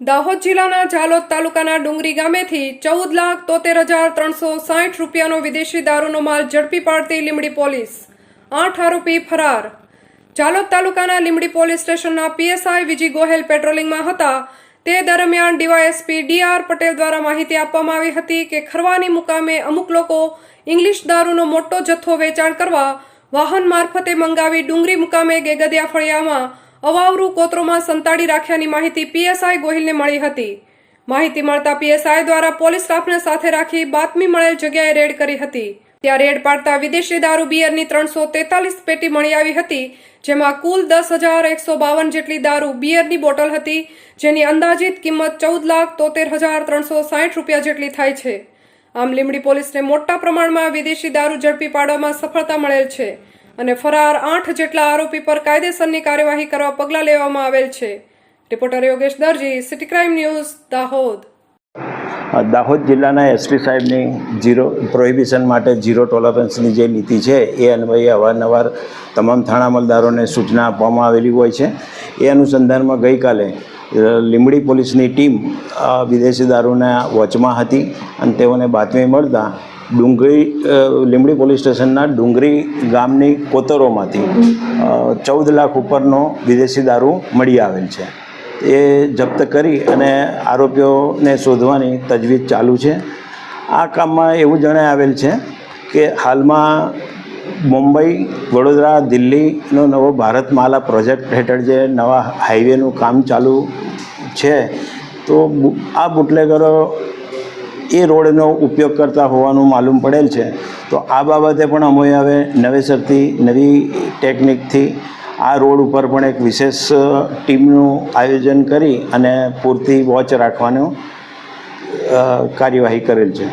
દાહોદ જિલ્લાના જાલોદ તાલુકાના ડુંગરી ગામેથી ચૌદ લાખ તોતેર હજાર ત્રણસો સાઠ રૂપિયાનો વિદેશી દારૂનો માલ ઝડપી પાડતી લીમડી પોલીસ. આઠ આરોપી ફરાર. જાલોદ તાલુકાના લીમડી પોલીસ સ્ટેશનના પીએસઆઈ વિજી ગોહેલ પેટ્રોલિંગમાં હતા. તે દરમિયાન ડીવાયએસપી ડીઆર પટેલ દ્વારા માહિતી આપવામાં આવી હતી કે ખરવાની મુકામે અમુક લોકો ઇંગ્લિશ દારૂનો મોટો જથ્થો વેચાણ કરવા વાહન મારફતે મંગાવી ડુંગરી મુકામે ગેગદિયા ફળિયામાં અવાવરું કોતરોમાં સંતાડી રાખ્યાની માહિતી પીએસઆઈ ગોહિલને મળી હતી. માહિતી મળતા પીએસઆઈ દ્વારા પોલીસ સ્ટાફને સાથે રાખી બાતમી મળેલ જગ્યાએ રેડ કરી હતી. ત્યાં રેડ પાડતા વિદેશી દારૂ બિયરની ત્રણસો તેતાલીસ પેટી મળી આવી હતી, જેમાં કુલ દસ હજાર એકસો બાવન જેટલી દારૂ બિયરની બોટલ હતી, જેની અંદાજિત કિંમત ચૌદ લાખ તોતેર હજાર ત્રણસો સાઠ રૂપિયા જેટલી થાય છે. આમ લીમડી પોલીસને મોટા પ્રમાણમાં વિદેશી દારૂ ઝડપી પાડવામાં સફળતા મળેલ છે અને ફરાર આઠ જેટલા આરોપી પર કાયદેસરની કાર્યવાહી કરવા પગલાં લેવામાં આવેલ છે. Reporter Yogesh Darji, city crime news, Dahod. Dahod જિલ્લાના એસપી સાહેબની જીરો પ્રોહિબિશન માટે ઝીરો ટોલરન્સની જે નીતિ છે, એ અન્વયે અવારનવાર તમામ થાણા અમલદારોને સૂચના આપવામાં આવેલી હોય છે. એ અનુસંધાનમાં ગઈકાલે લીંબડી પોલીસની ટીમ વિદેશી દારૂના વોચમાં હતી અને તેઓને બાતમી મળતા ડુંગરી લીમડી પોલીસ સ્ટેશનના ડુંગરી ગામની કોતરોમાંથી ચૌદ લાખ ઉપરનો વિદેશી દારૂ મળી આવેલ છે. એ જપ્ત કરી અને આરોપીઓને શોધવાની તજવીજ ચાલુ છે. આ કામમાં એવું જણાવેલ છે કે હાલમાં મુંબઈ, વડોદરા, દિલ્હીનો નવો ભારતમાલા પ્રોજેક્ટ હેઠળ જે નવા હાઈવેનું કામ ચાલુ છે, તો આ બુટલેગરો એ રોડનો ઉપયોગ કરતા હોવાનું માલુમ પડેલ છે. તો આ બાબતે પણ અમે હવે નવેસરથી નવી ટેકનિકથી આ રોડ ઉપર પણ એક વિશેષ ટીમનું આયોજન કરી અને પૂરતી વોચ રાખવાનું કાર્યવાહી કરેલ છે.